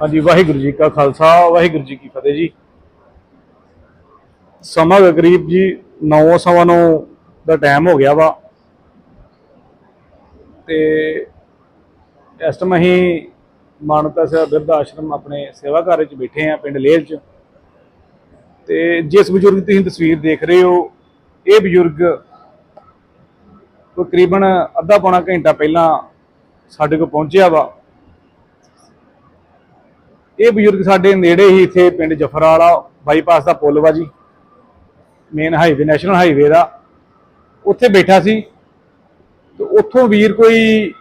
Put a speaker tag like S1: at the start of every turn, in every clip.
S1: ਹਾਂਜੀ, ਵਾਹਿਗੁਰੂ ਜੀ ਕਾ ਖਾਲਸਾ, ਵਾਹਿਗੁਰੂ ਜੀ ਕੀ ਫਤਿਹ ਜੀ। ਸਮਾਂ ਕਰੀਬ ਜੀ 9:09 ਦਾ ਟਾਈਮ ਹੋ ਗਿਆ ਵਾ। ਤੇ ਇਸ ਟਾਈਮ ਅਸੀਂ ਮਾਨਵਤਾ ਸੇਵਾ ਬਿਰਧ ਆਸ਼ਰਮ ਆਪਣੇ ਸੇਵਾ ਘਰ ਵਿੱਚ ਬੈਠੇ ਆ ਪਿੰਡ ਲੇਲ ਚ। ਤੇ ਜਿਸ ਬਜ਼ੁਰਗ ਦੀ ਤੁਸੀਂ ਤਸਵੀਰ ਦੇਖ ਰਹੇ ਹੋ, ਇਹ ਬਜ਼ੁਰਗ ਤਕਰੀਬਨ ਅੱਧਾ ਪੌਣਾ ਘੰਟਾ ਪਹਿਲਾਂ ਸਾਡੇ ਕੋਲ ਪਹੁੰਚਿਆ ਵਾ। ਇਹ ਬਜ਼ੁਰਗ ਸਾਡੇ ਨੇੜੇ ਹੀ ਇੱਥੇ ਪਿੰਡ ਜਫਰਾਲਾ ਬਾਈਪਾਸ ਦਾ ਪੁਲ ਵਾ ਜੀ ਮੇਨ ਹਾਈਵੇ ਨੈਸ਼ਨਲ ਹਾਈਵੇ ਦਾ। ਉੱਥੇ ਬੈਠਾ ਸੀ। ਤੇ ਉੱਥੋਂ ਵੀਰ ਕੋਈ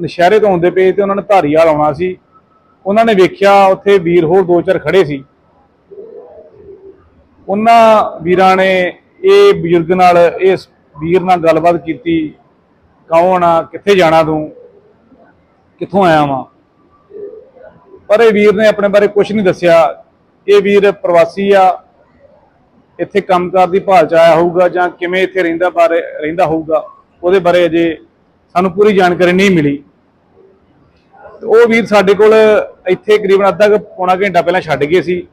S1: ਨਸ਼ਹਿਰੇ ਤੋਂ ਆਉਂਦੇ ਪਏ ਤੇ ਉਹਨਾਂ ਨੇ ਧਾਰੀਵਾਲ ਆਉਣਾ ਸੀ। ਉਹਨਾਂ ਨੇ ਵੇਖਿਆ ਉੱਥੇ ਵੀਰ ਹੋਰ ਦੋ ਚਾਰ ਖੜੇ ਸੀ। ਉਹਨਾਂ ਵੀਰਾਂ ਨੇ ਇਹ ਬਜ਼ੁਰਗ ਨਾਲ, ਇਸ ਵੀਰ ਨਾਲ ਗੱਲਬਾਤ ਕੀਤੀ, ਕੌਣ ਆ? ਕਿੱਥੇ ਜਾਣਾ ਤੂੰ? ਕਿੱਥੋਂ ਆਇਆ ਵਾਂ? ਪਰ ਇਹ ਵੀਰ ਨੇ ਆਪਣੇ ਬਾਰੇ ਕੁਝ ਨਹੀਂ ਦੱਸਿਆ। ਇਹ ਵੀਰ ਪ੍ਰਵਾਸੀ ਆ। ਇੱਥੇ ਕੰਮਕਾਰ ਦੀ ਭਾਲ ਚ ਆਇਆ ਹੋਊਗਾ ਜਾਂ ਕਿਵੇਂ ਇੱਥੇ ਰਹਿੰਦਾ ਬਾਰੇ ਰਹਿੰਦਾ ਹੋਊਗਾ, ਉਹਦੇ ਬਾਰੇ ਅਜੇ ਸਾਨੂੰ ਪੂਰੀ ਜਾਣਕਾਰੀ ਨਹੀਂ ਮਿਲੀ। ਉਹ ਵੀਰ ਸਾਡੇ ਕੋਲ ਇੱਥੇ ਕਰੀਬਨ ਅੱਧਾ ਕੁ ਪੌਣਾ ਘੰਟਾ ਪਹਿਲਾਂ ਛੱਡ ਗਏ ਸੀ।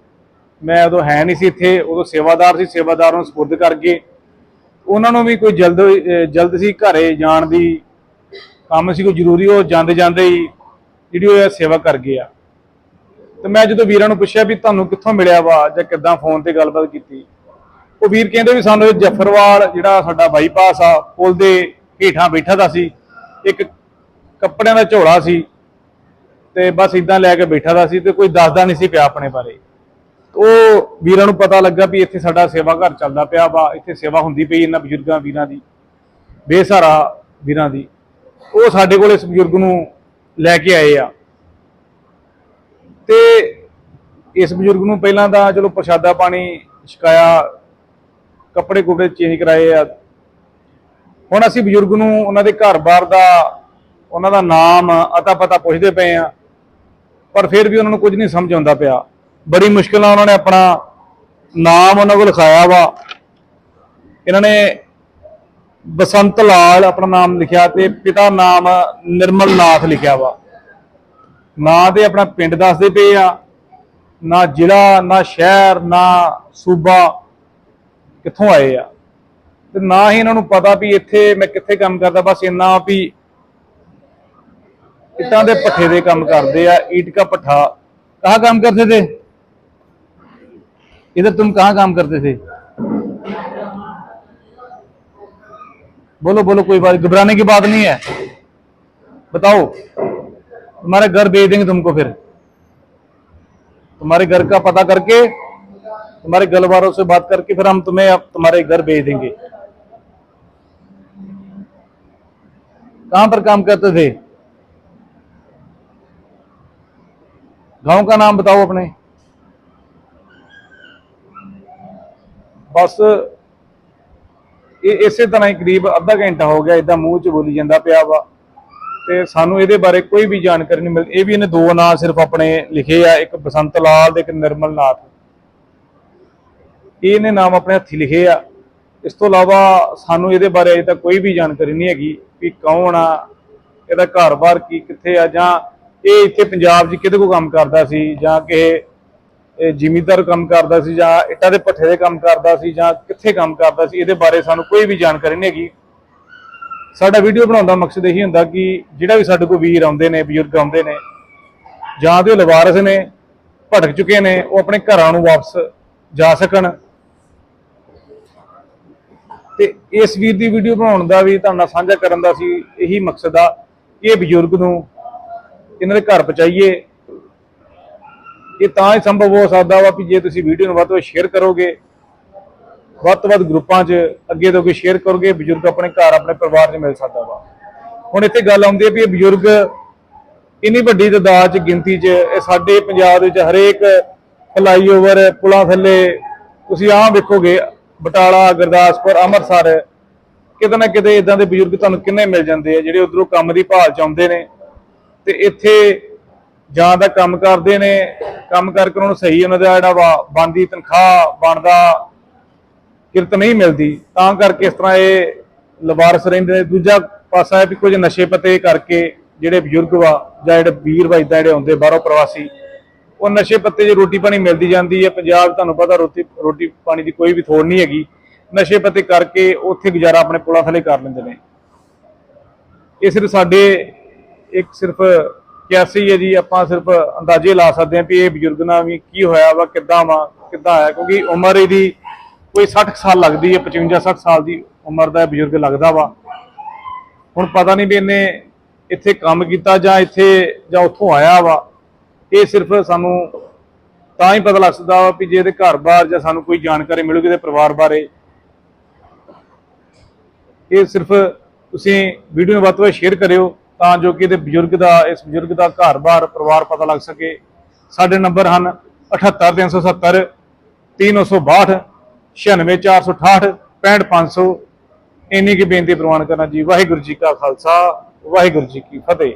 S1: ਮੈਂ ਉਦੋਂ ਹੈ ਨਹੀਂ ਸੀ ਇੱਥੇ, ਉਦੋਂ ਸੇਵਾਦਾਰ ਸੀ, ਸੇਵਾਦਾਰ ਨੂੰ ਸਪੁਰਦ ਕਰਕੇ ਉਹਨਾਂ ਨੂੰ ਵੀ ਕੋਈ ਜਲਦ ਜਲਦ ਸੀ ਘਰੇ ਜਾਣ ਦੀ। ਕੰਮ ਸੀ ਕੋਈ ਜ਼ਰੂਰੀ, ਉਹ ਜਾਂਦੇ ਜਾਂਦੇ ਹੀ ਜਿਹੜੀ ਉਹ ਇਹ ਸੇਵਾ ਕਰ ਗਏ ਆ। ਤੇ ਮੈਂ ਜਦੋਂ ਵੀਰਾਂ ਨੂੰ ਪੁੱਛਿਆ ਵੀ ਤੁਹਾਨੂੰ ਕਿੱਥੋਂ ਮਿਲਿਆ ਵਾ ਜਾਂ ਕਿੱਦਾਂ ਫੋਨ ਤੇ ਗੱਲਬਾਤ ਕੀਤੀ, ਉਹ ਵੀਰ ਕਹਿੰਦੇ ਵੀ ਸਾਨੂੰ ਇਹ ਜਫਰਵਾਲ ਜਿਹੜਾ ਸਾਡਾ ਬਾਈਪਾਸ ਆ, ਪੁਲ ਦੇ ਹੇਠਾਂ ਬੈਠਾ ਦਾ ਸੀ, ਇੱਕ ਕੱਪੜਿਆਂ ਦਾ ਝੋਲਾ ਸੀ ਤੇ ਬਸ ਇਦਾਂ ਲੈ ਕੇ ਬੈਠਾ ਦਾ ਸੀ ਤੇ ਕੋਈ ਦੱਸਦਾ ਨਹੀਂ ਸੀ ਪਿਆ ਆਪਣੇ ਬਾਰੇ। ਉਹ ਵੀਰਾਂ ਨੂੰ ਪਤਾ ਲੱਗਾ ਵੀ ਇੱਥੇ ਸਾਡਾ ਸੇਵਾ ਘਰ ਚੱਲਦਾ ਪਿਆ ਵਾ, ਇੱਥੇ ਸੇਵਾ ਹੁੰਦੀ ਪਈ ਇਹਨਾਂ ਬਜ਼ੁਰਗਾਂ, ਵੀਰਾਂ ਦੀ, ਬੇਸਹਾਰਾ ਵੀਰਾਂ ਦੀ। ਉਹ ਸਾਡੇ ਕੋਲ ਇਸ ਬਜ਼ੁਰਗ ਨੂੰ ਲੈ ਕੇ ਆਏ ਆ। ਤੇ ਇਸ ਬਜ਼ੁਰਗ ਨੂੰ ਪਹਿਲਾਂ ਤਾਂ ਚਲੋ ਪ੍ਰਸ਼ਾਦਾ ਪਾਣੀ, ਛਕਾਇਆ, ਕੱਪੜੇ ਕੁਪੜੇ ਚੇਂਜ ਕਰਾਏ ਆ। ਹੁਣ ਅਸੀਂ ਬਜ਼ੁਰਗ ਨੂੰ ਉਹਨਾਂ ਦੇ ਘਰ-ਬਾਰ ਦਾ, ਉਹਨਾਂ ਦਾ ਨਾਮ ਅਤਾ ਪਤਾ ਪੁੱਛਦੇ ਪਏ ਆ, ਪਰ ਫਿਰ ਵੀ ਉਹਨਾਂ ਨੂੰ ਕੁਝ ਨਹੀਂ ਸਮਝ ਆਉਂਦਾ ਪਿਆ। ਬੜੀ ਮੁਸ਼ਕਿਲ ਨਾਲ ਉਹਨਾਂ ਨੇ ਆਪਣਾ ਨਾਮ ਉਹਨਾਂ ਕੋਲ ਲਿਖਾਇਆ ਵਾ। ਇਹਨਾਂ ਨੇ ਬਸੰਤ ਲਾਲ ਆਪਣਾ ਨਾਮ ਲਿਖਿਆ ਤੇ ਪਿਤਾ ਨਾਮ ਨਿਰਮਲ ਨਾਥ ਲਿਖਿਆ ਵਾ। ਨਾਂ ਤੇ ਆਪਣਾ ਪਿੰਡ ਦੱਸਦੇ ਪਏ ਆ ਨਾ ਜ਼ਿਲ੍ਹਾ ਨਾ ਸ਼ਹਿਰ ਨਾ ਸੂਬਾ ਕਿੱਥੋਂ ਆਏ ਆ ਤੇ ਨਾ ਹੀ ਇਹਨਾਂ ਨੂੰ ਪਤਾ ਵੀ ਇੱਥੇ ਮੈਂ ਕਿੱਥੇ ਕੰਮ ਕਰਦਾ ਬਸ ਇੰਨਾ ਵੀ ਇੱਟਾਂ ਦੇ ਪੱਠੇ ਦੇ ਕੰਮ ਕਰਦੇ ਆ ईट का पट्ठा कहाँ काम करते थे इधर तुम कहाँ काम करते थे बोलो बोलो कोई बात घबराने की बात नहीं है बताओ तुम्हारे घर भेज देंगे तुमको फिर तुम्हारे घर का पता करके तुम्हारे घर वालों से बात करके फिर हम तुम्हें अब तुम्हारे घर भेज देंगे कहां पर काम करते थे गांव का नाम बताओ अपने ਬਸ ਇਹ ਇਸੇ ਤਰ੍ਹਾਂ ਹੀ ਕਰੀਬ ਅੱਧਾ ਘੰਟਾ ਹੋ ਗਿਆ ਇਦਾਂ ਮੂੰਹ 'ਚ ਬੋਲੀ ਜਾਂਦਾ ਪਿਆ ਵਾ ਤੇ ਸਾਨੂੰ ਇਹਦੇ ਬਾਰੇ ਕੋਈ ਵੀ ਜਾਣਕਾਰੀ ਨਹੀਂ ਮਿਲਦੀ ਇਹ ਵੀ ਇਹਨੇ ਦੋ ਨਾਂ ਸਿਰਫ ਆਪਣੇ ਲਿਖੇ ਆ, ਇੱਕ ਬਸੰਤ ਲਾਲ ਤੇ ਇੱਕ ਨਿਰਮਲ ਨਾਥ। ਇਹਨੇ ਨਾਮ ਆਪਣੇ ਹੱਥੀ ਲਿਖੇ ਆ। ਇਸ ਤੋਂ ਇਲਾਵਾ ਸਾਨੂੰ ਇਹਦੇ ਬਾਰੇ ਅਜੇ ਤੱਕ ਕੋਈ ਵੀ ਜਾਣਕਾਰੀ ਨਹੀਂ ਹੈਗੀ ਕਿ ਕੌਣ ਆ, ਇਹਦਾ ਘਰ-ਬਾਰ ਕੀ, ਕਿੱਥੇ ਆ, ਜਾਂ ਇਹ ਇੱਥੇ ਪੰਜਾਬ 'ਚ ਕਿਹਦੇ ਕੋਲ ਕੰਮ ਕਰਦਾ ਸੀ, ਜਾਂ ਕਿ ਜ਼ਿਮੀਦਾਰ ਕੰਮ ਕਰਦਾ ਸੀ, ਜਾਂ ਇੱਟਾਂ ਦੇ ਪੱਠੇ ਦੇ ਕੰਮ ਕਰਦਾ ਸੀ, ਜਾਂ ਕਿੱਥੇ ਕੰਮ ਕਰਦਾ ਸੀ, ਇਹਦੇ ਬਾਰੇ ਸਾਨੂੰ ਕੋਈ ਵੀ ਜਾਣਕਾਰੀ ਨਹੀਂ ਹੈਗੀ। ਸਾਡਾ ਵੀਡੀਓ ਬਣਾਉਣ ਦਾ ਮਕਸਦ ਇਹੀ ਹੁੰਦਾ ਕਿ ਜਿਹੜਾ ਵੀ ਸਾਡੇ ਕੋਲ ਵੀਰ ਆਉਂਦੇ ਨੇ, ਬਜ਼ੁਰਗ ਆਉਂਦੇ ਨੇ, ਜਾਂ ਤੇ ਉਹ ਲਵਾਰਸ ਨੇ, ਭਟਕ ਚੁੱਕੇ ਨੇ, ਉਹ ਆਪਣੇ ਘਰਾਂ ਨੂੰ ਵਾਪਸ ਜਾ ਸਕਣ। ਤੇ ਇਸ ਵੀਰ ਦੀ ਵੀਡੀਓ ਬਣਾਉਣ ਦਾ ਵੀ ਤੁਹਾਡੇ ਸਾਂਝਾ ਕਰਨ ਦਾ ਸੀ ਇਹੀ ਮਕਸਦ ਆ ਕਿ ਇਹ ਬਜ਼ੁਰਗ ਨੂੰ ਇਹਨਾਂ ਦੇ ਘਰ ਪਹੁੰਚਾਈਏ। ਇਹ ਤਾਂ ਹੀ ਸੰਭਵ ਹੋ ਸਕਦਾ ਵਾ ਵੀ ਜੇ ਤੁਸੀਂ ਵੀਡੀਓ ਨੂੰ ਵੱਧ ਤੋਂ ਵੱਧ ਸ਼ੇਅਰ ਕਰੋਗੇ ਵੱਧ ਤੋਂ ਵੱਧ ਗਰੁੱਪਾਂ 'ਚ ਅੱਗੇ ਤੋਂ ਅੱਗੇ ਸ਼ੇਅਰ ਕਰੋਗੇ, ਬਜ਼ੁਰਗ ਆਪਣੇ ਘਰ, ਆਪਣੇ ਪਰਿਵਾਰ 'ਚ ਮਿਲ ਸਕਦਾ ਵਾ। ਹੁਣ ਇੱਥੇ ਗੱਲ ਆਉਂਦੀ ਹੈ ਵੀ ਇਹ ਬਜ਼ੁਰਗ ਇੰਨੀ ਵੱਡੀ ਤਦਾਦ 'ਚ, ਗਿਣਤੀ 'ਚ, ਇਹ ਸਾਡੇ ਪੰਜਾਬ ਵਿੱਚ ਹਰੇਕ ਫਲਾਈਓਵਰ ਪੁਲਾਂ ਥੱਲੇ ਤੁਸੀਂ ਆਹ ਵੇਖੋਗੇ, ਬਟਾਲਾ, ਗੁਰਦਾਸਪੁਰ, ਅੰਮ੍ਰਿਤਸਰ, ਕਿਤੇ ਨਾ ਕਿਤੇ ਇਦਾਂ ਦੇ ਬਜ਼ੁਰਗ ਤੁਹਾਨੂੰ ਕਿੰਨੇ ਮਿਲ ਜਾਂਦੇ ਆ, ਜਿਹੜੇ ਉਧਰੋਂ ਕੰਮ ਦੀ ਭਾਲ 'ਚ ਆਉਂਦੇ ਨੇ। ਤੇ ਇੱਥੇ ਜਾਂ ਦਾ ਕੰਮ ਕਰਦੇ ਨੇ, ਕੰਮ ਕਰਕੇ ਉਹਨਾਂ ਨੂੰ ਸਹੀ ਉਹਨਾਂ ਦਾ ਜਿਹੜਾ ਵਾ, ਬਣਦੀ ਤਨਖਾਹ ਬਣਦਾ। ਕਿਰਤ ਨਹੀਂ ਮਿਲਦੀ, ਤਾਂ ਕਰਕੇ ਇਸ ਤਰ੍ਹਾਂ ਇਹ ਲਵਾਰਸ ਰਹਿੰਦੇ ਨੇ। ਦੂਜਾ ਪਾਸਾ ਹੈ ਵੀ ਕੁਝ ਨਸ਼ੇ ਪਤੇ ਕਰਕੇ ਜਿਹੜੇ ਬਜ਼ੁਰਗ ਵਾ ਜਾਂ ਜਿਹੜੇ ਵੀਰ ਵਾ ਏਦਾਂ ਜਿਹੜੇ ਆਉਂਦੇ ਬਾਹਰੋਂ ਪ੍ਰਵਾਸੀ, ਉਹ ਨਸ਼ੇ ਪੱਤੇ 'ਚ ਰੋਟੀ ਪਾਣੀ ਮਿਲਦੀ ਜਾਂਦੀ ਹੈ। ਪੰਜਾਬ ਤੁਹਾਨੂੰ ਪਤਾ ਰੋਟੀ ਰੋਟੀ ਪਾਣੀ ਦੀ ਕੋਈ ਵੀ ਥੋੜ ਨਹੀਂ ਹੈਗੀ। ਨਸ਼ੇ ਪੱਤੇ ਕਰਕੇ ਉੱਥੇ ਗੁਜ਼ਾਰਾ ਆਪਣੇ ਪੁਲਾਂ ਥੱਲੇ ਕਰ ਲੈਂਦੇ ਨੇ। ਇਹ ਸਿਰਫ ਸਾਡੇ, ਇੱਕ ਸਿਰਫ ਕਿਆਸੀ ਹੈ ਜੀ। ਆਪਾਂ ਸਿਰਫ ਅੰਦਾਜ਼ੇ ਲਾ ਸਕਦੇ ਹਾਂ ਵੀ ਇਹ ਬਜ਼ੁਰਗ ਨਾਲ ਵੀ ਕੀ ਹੋਇਆ ਵਾ, ਕਿੱਦਾਂ ਵਾ, ਕਿੱਦਾਂ ਆਇਆ ਕਿਉਂਕਿ ਉਮਰ ਇਹਦੀ ਕੋਈ 60 ਸਾਲ ਲੱਗਦੀ ਹੈ 55 60 ਸਾਲ ਦੀ ਉਮਰ ਦਾ ਬਜ਼ੁਰਗ ਲੱਗਦਾ ਵਾ। ਹੁਣ ਪਤਾ ਨਹੀਂ ਵੀ ਇਹਨੇ ਇੱਥੇ ਕੰਮ ਕੀਤਾ ਜਾਂ ਇੱਥੇ ਜਾਂ ਉੱਥੋਂ ਆਇਆ ਵਾ। ਇਹ ਸਿਰਫ ਸਾਨੂੰ ਤਾਂ ਹੀ ਪਤਾ ਲੱਗ ਸਕਦਾ ਵਾ ਵੀ ਜੇ ਇਹਦੇ ਘਰ-ਬਾਰ ਜਾਂ ਸਾਨੂੰ ਕੋਈ ਜਾਣਕਾਰੀ ਮਿਲੂਗੀ ਇਹਦੇ ਪਰਿਵਾਰ ਬਾਰੇ। ਇਹ ਸਿਰਫ ਤੁਸੀਂ ਵੀਡੀਓ ਨੂੰ ਵੱਧ ਤੋਂ ਵੱਧ ਸ਼ੇਅਰ ਕਰਿਓ ਤਾਂ ਜੋ ਕਿ ਇਹਦੇ ਬਜ਼ੁਰਗ ਦਾ, ਇਸ ਬਜ਼ੁਰਗ ਦਾ ਘਰ-ਬਾਰ ਪਰਿਵਾਰ ਪਤਾ ਲੱਗ ਸਕੇ। ਸਾਡੇ ਨੰਬਰ ਹਨ 78370 3962 96468 65500 ਇੰਨੀ ਕੀ ਬੇਨਤੀ ਪ੍ਰਵਾਨ ਕਰਨਾ ਜੀ। ਵਾਹਿਗੁਰੂ ਜੀ ਕਾ ਖਾਲਸਾ, ਵਾਹਿਗੁਰੂ ਜੀ ਕੀ ਫਤਿਹ।